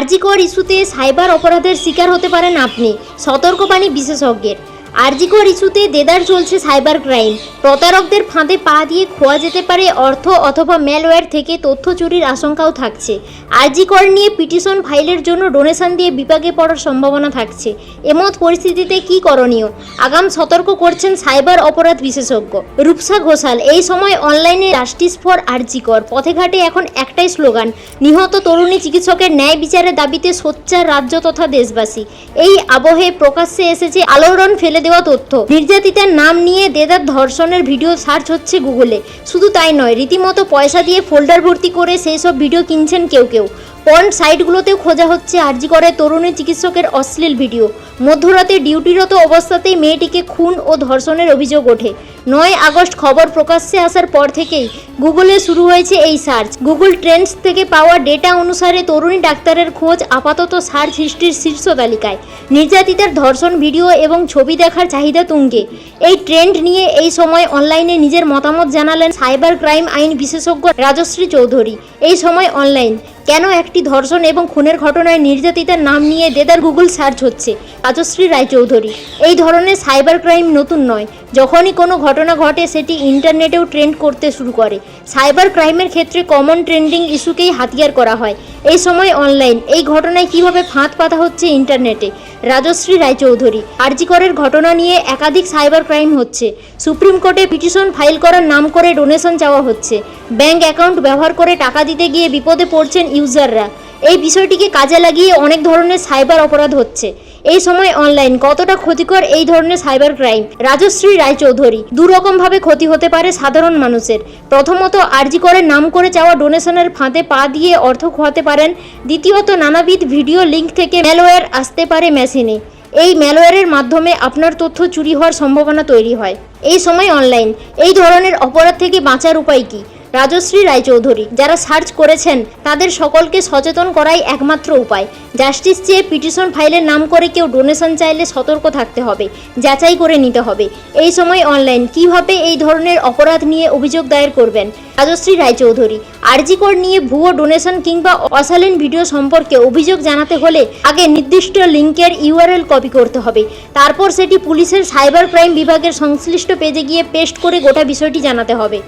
আরজিকর ইস্যুতে সাইবার অপরাধের শিকার হতে পারেন আপনি। সতর্কবাণী বিশেষজ্ঞের। আরজিকর ইস্যুতে দেদার চলছে সাইবার ক্রাইম। প্রতারকদের ফাঁদে পা দিয়ে খোয়া যেতে পারে অর্থ অথবা ম্যালওয়্যার থেকে তথ্য চুরির আশঙ্কাও থাকছে। আরজিকর নিয়ে পিটিশন ফাইলের জন্য ডোনেশন দিয়ে বিপাকে পড়ার সম্ভাবনা থাকছে। এমত পরিস্থিতিতে কি করণীয়? আগাম সতর্ক করছেন সাইবার অপরাধ বিশেষজ্ঞ। রূপসা ঘোষাল, এই সময় অনলাইনে জাস্টিস ফর আরজিকর পথে ঘাটে এখন একটাই স্লোগান, নিহত তরুণী চিকিৎসকের ন্যায় বিচারের দাবিতে সোচ্চার রাজ্য তথা দেশবাসী। এই আবহে প্রকাশ্যে এসেছে আলোড়ন ফেলে দেওয়া তথ্য। নির্যাতিতার নাম নিয়ে দেদার ধর্ষণের ভিডিও সার্চ হচ্ছে গুগলে। শুধু তাই নয়, রীতিমতো পয়সা দিয়ে ফোল্ডার ভর্তি করে সেই সব ভিডিও কিনছেন কেউ কেউ। পর্ন সাইটগুলোতেও খোঁজা হচ্ছে আর্জি করে তরুণী চিকিৎসকের অশ্লীল ভিডিও। মধ্যরাতে ডিউটিরত অবস্থাতেই মেয়েটিকে খুন ও ধর্ষণের অভিযোগ ওঠে। নয় আগস্ট খবর প্রকাশ্যে আসার পর থেকেই গুগলে শুরু হয়েছে এই সার্চ। গুগল ট্রেন্ডস থেকে পাওয়া ডেটা অনুসারে তরুণী ডাক্তারের খোঁজ, আপাতত সার্চ হিস্ট্রির শীর্ষ তালিকায়। নির্যাতিতার ধর্ষণ ভিডিও এবং ছবি দেখার চাহিদা তুঙ্গে। এই ট্রেন্ড নিয়ে এই সময় অনলাইনে নিজের মতামত জানালেন সাইবার ক্রাইম আইন বিশেষজ্ঞ রাজশ্রী চৌধুরী। এই সময় অনলাইন। কেন একটি ধর্ষণ এবং খুনের ঘটনায় নির্যাতিতার নাম নিয়ে দেদার গুগল সার্চ হচ্ছে? রাজশ্রী রায়চৌধুরী। এই ধরনের সাইবার ক্রাইম নতুন নয়। যখনই কোনো ঘটনা ঘটে, সেটি ইন্টারনেটেও ট্রেন্ড করতে শুরু করে। সাইবার ক্রাইমের ক্ষেত্রে কমন ট্রেন্ডিং ইস্যুকেই হাতিয়ার করা হয়। এই সময় অনলাইন। এই ঘটনায় কীভাবে ফাঁদ পাতা হচ্ছে ইন্টারনেটে? রাজশ্রী রায়চৌধুরী। আরজিকরের ঘটনা নিয়ে একাধিক সাইবার ক্রাইম হচ্ছে। সুপ্রিম কোর্টে পিটিশন ফাইল করার নাম করে ডোনেশন চাওয়া হচ্ছে। ব্যাংক অ্যাকাউন্ট ব্যবহার করে টাকা দিতে গিয়ে বিপদে পড়ছেন ইউজাররা। এই বিষয়টিকে কাজে লাগিয়ে অনেক ধরনের সাইবার অপরাধ হচ্ছে। এই সময় অনলাইন কতটা ক্ষতিকর এই ধরনের সাইবার ক্রাইম রাজশ্রী রায়চৌধুরী, দুরকমভাবে ক্ষতি হতে পারে সাধারণ মানুষের। প্রথমত আরজি করে নাম করে চাওয়া ডোনেশনের ফাঁদে পা দিয়ে অর্থ খোয়াতে পারেন। দ্বিতীয়ত নানাবিধ ভিডিও লিঙ্ক থেকে ম্যালওয়্যার আসতে পারে মেশিনে এই ম্যালওয়্যারের মাধ্যমে আপনার তথ্য চুরি হওয়ার সম্ভাবনা তৈরি হয়। এই সময় অনলাইন এই ধরনের অপরাধ থেকে বাঁচার উপায় কী? রাজশ্রী রায়চৌধুরী, যারা সার্চ করেছেন, তাদের সকলকে সচেতন করাই একমাত্র উপায়। জাস্টিস চেয়ে পিটিশন ফাইলের নাম করে কেউ ডোনেশন চাইলে সতর্ক থাকতে হবে, যাচাই করে নিতে হবে। এই সময় অনলাইন, কীভাবে এই ধরনের অপরাধ নিয়ে অভিযোগ দায়ের করবেন? রাজশ্রী রায়চৌধুরী আরজিকর নিয়ে ভুয়ো ডোনেশন কিংবা অশালীন ভিডিও সম্পর্কে অভিযোগ জানাতে হলে আগে নির্দিষ্ট লিঙ্কের ইউআরএল কপি করতে হবে। তারপর সেটি পুলিশের সাইবার ক্রাইম বিভাগের সংশ্লিষ্ট পেজে গিয়ে পেস্ট করে গোটা বিষয়টি জানাতে হবে।